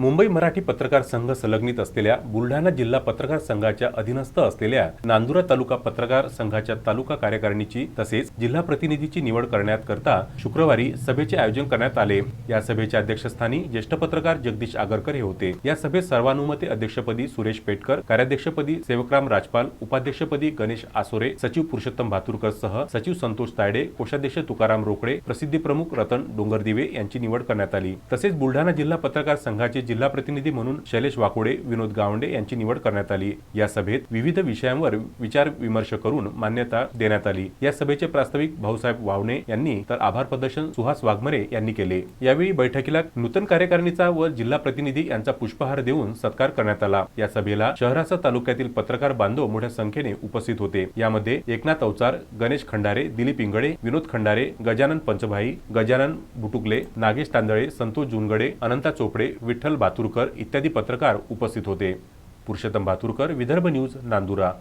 मुंबई मराठी पत्रकार संघ संलग्नित असलेल्या बुलढाणा जिल्हा पत्रकार संघाच्या अधीनस्थ असलेल्या नांदुरा तालुका पत्रकार संघाच्या तालुका कार्यकारिणीची तसेच जिल्हा प्रतिनिधीची निवड करण्यात करता शुक्रवारी सभेचे आयोजन करण्यात आले. या सभेच्या अध्यक्षस्थानी ज्येष्ठ पत्रकार जगदीश आगरकर हे होते. या सभेत सर्वानुमते अध्यक्षपदी सुरेश पेटकर कार्याध्यक्षपदी सेवकराम राजपाल उपाध्यक्षपदी गणेश आसोरे सचिव पुरुषोत्तम भातुरकर सह सचिव संतोष तायडे कोषाध्यक्ष तुकाराम रोकडे प्रसिद्धी प्रमुख रतन डोंगरदिवे यांची निवड करण्यात आली. तसेच बुलढाणा जिल्हा पत्रकार संघाचे जिल्हा प्रतिनिधी म्हणून शैलेश वाकोडे विनोद गावंडे यांची निवड करण्यात आली. या सभेत विविध विषयांवर विचार विमर्श करून मान्यता देण्यात आली. या सभेचे प्रास्ताविक भाऊसाहेब वावणे यांनी तर आभार प्रदर्शन सुहास वाघमरे यांनी केले. यावेळी बैठकीला नूतन कार्यकारिणीचा व जिल्हा प्रतिनिधी यांचा पुष्पहार देऊन सत्कार करण्यात आला. या सभेला शहरासह तालुक्यातील पत्रकार बांधव मोठ्या संख्येने उपस्थित होते. यामध्ये एकनाथ अवचार गणेश खंडारे दिलीप इंगळे विनोद खंडारे गजानन पंचभाई गजानन बुटुकले नागेश तांदळे संतोष जुनगडे अनंता चोपडे विठ्ठल विठ्ठल बातुरकर इत्यादी पत्रकार उपस्थित होते. पुरुषोत्तम बातुरकर विदर्भ न्यूज नांदुरा.